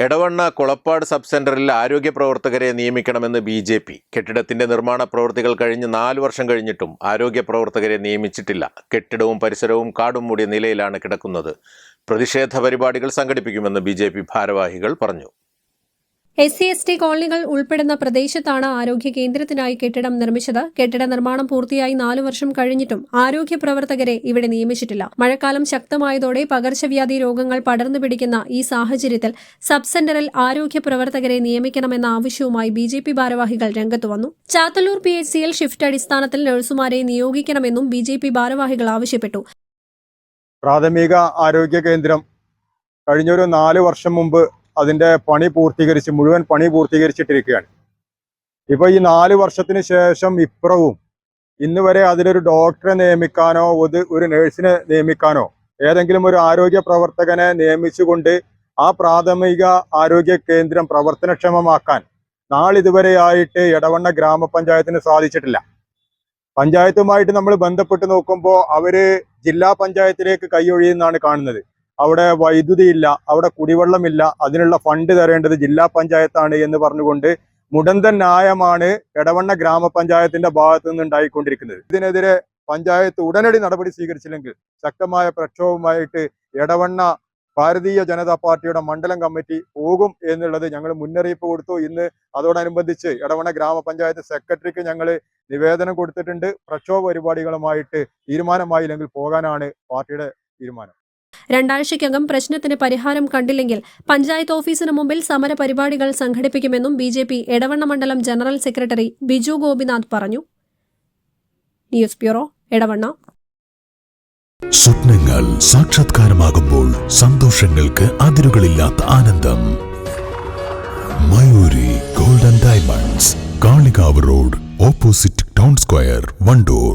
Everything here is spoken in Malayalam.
Edavanna Kulappad sub സെന്ററിൽ ആരോഗ്യ പ്രവർത്തകരെ നിയമിക്കണമെന്ന് ബി ജെ പി. കെട്ടിടത്തിന്റെ നിർമ്മാണ പ്രവൃത്തികൾ കഴിഞ്ഞ് നാല് വർഷം കഴിഞ്ഞിട്ടും ആരോഗ്യ പ്രവർത്തകരെ നിയമിച്ചിട്ടില്ല. കെട്ടിടവും പരിസരവും കാടും മൂടിയ നിലയിലാണ് കിടക്കുന്നത്. പ്രതിഷേധ പരിപാടികൾ സംഘടിപ്പിക്കുമെന്ന് ബി ഭാരവാഹികൾ പറഞ്ഞു. എസ് സി എസ് ടി കോളനികൾ ഉൾപ്പെടുന്ന പ്രദേശത്താണ് ആരോഗ്യ കേന്ദ്രത്തിനായി കെട്ടിടം നിർമ്മിച്ചത്. കെട്ടിട നിർമ്മാണം പൂർത്തിയായി നാലു വർഷം കഴിഞ്ഞിട്ടും ആരോഗ്യ പ്രവർത്തകരെ ഇവിടെ നിയമിച്ചിട്ടില്ല. മഴക്കാലം ശക്തമായതോടെ പകർച്ചവ്യാധി രോഗങ്ങൾ പടർന്നു പിടിക്കുന്ന ഈ സാഹചര്യത്തിൽ സബ് സെന്ററിൽ ആരോഗ്യ പ്രവർത്തകരെ നിയമിക്കണമെന്ന ആവശ്യവുമായി ബി ജെ പി ഭാരവാഹികൾ രംഗത്തു വന്നു. ചാത്തല്ലൂർ പി എച്ച് സിയിൽ ഷിഫ്റ്റ് അടിസ്ഥാനത്തിൽ നഴ്സുമാരെ നിയോഗിക്കണമെന്നും ബി ജെ പി ഭാരവാഹികൾ ആവശ്യപ്പെട്ടു. പ്രാഥമിക ആരോഗ്യ കേന്ദ്രം. കഴിഞ്ഞൊരു നാല് വർഷം മുമ്പ് അതിന്റെ പണി പൂർത്തീകരിച്ച് മുഴുവൻ പണി പൂർത്തീകരിച്ചിട്ടിരിക്കുകയാണ്. ഇപ്പൊ ഈ നാല് വർഷത്തിന് ശേഷം ഇപ്പുറവും ഇന്ന് വരെ അതിലൊരു ഡോക്ടറെ നിയമിക്കാനോ ഒരു നേഴ്സിനെ നഴ്സിനെ നിയമിക്കാനോ ഏതെങ്കിലും ഒരു ആരോഗ്യ പ്രവർത്തകനെ നിയമിച്ചുകൊണ്ട് ആ പ്രാഥമിക ആരോഗ്യ കേന്ദ്രം പ്രവർത്തനക്ഷമമാക്കാൻ നാളിതുവരെയായിട്ട് എടവണ്ണ ഗ്രാമപഞ്ചായത്തിന് സാധിച്ചിട്ടില്ല. പഞ്ചായത്തുമായിട്ട് നമ്മൾ ബന്ധപ്പെട്ട് നോക്കുമ്പോൾ അവർ ജില്ലാ പഞ്ചായത്തിലേക്ക് കൈയൊഴിയുന്നാണ് കാണുന്നത്. അവിടെ വൈദ്യുതി ഇല്ല അവിടെ കുടിവെള്ളമില്ല അതിനുള്ള ഫണ്ട് തരേണ്ടത് ജില്ലാ പഞ്ചായത്താണ് എന്ന് പറഞ്ഞുകൊണ്ട് മുടന്തൻ ന്യായമാണ് എടവണ്ണ ഗ്രാമപഞ്ചായത്തിന്റെ ഭാഗത്തു നിന്ന് ഉണ്ടായിക്കൊണ്ടിരിക്കുന്നത്. ഇതിനെതിരെ പഞ്ചായത്ത് ഉടനടി നടപടി സ്വീകരിച്ചില്ലെങ്കിൽ ശക്തമായ പ്രക്ഷോഭമായിട്ട് എടവണ്ണ ഭാരതീയ ജനതാ പാർട്ടിയുടെ മണ്ഡലം കമ്മിറ്റി പോകും എന്നുള്ളത് ഞങ്ങൾ മുന്നറിയിപ്പ് കൊടുത്തു. ഇന്ന് അതോടനുബന്ധിച്ച് എടവണ്ണ ഗ്രാമപഞ്ചായത്ത് സെക്രട്ടറിക്ക് ഞങ്ങൾ നിവേദനം കൊടുത്തിട്ടുണ്ട്. പ്രക്ഷോഭ പരിപാടികളുമായിട്ട് തീരുമാനമായില്ലെങ്കിൽ പോകാനാണ് പാർട്ടിയുടെ തീരുമാനം. രണ്ടാഴ്ചയ്ക്കകം പ്രശ്നത്തിന് പരിഹാരം കണ്ടില്ലെങ്കിൽ പഞ്ചായത്ത് ഓഫീസിന് മുമ്പിൽ സമരപരിപാടികൾ സംഘടിപ്പിക്കുമെന്നും ബി ജെ പി എടവണ്ണ മണ്ഡലം ജനറൽ സെക്രട്ടറി ബിജു ഗോപിനാഥ് പറഞ്ഞു. News bureau Edavanna. സ്വപ്നങ്ങൾ സാക്ഷാത്കാരമാകുമ്പോൾ സന്തോഷങ്ങൾക്ക് അതിരുകളില്ലാത്ത ആനന്ദം. Mayoori golden diamonds Kalikavu road opposite town square Wandoor.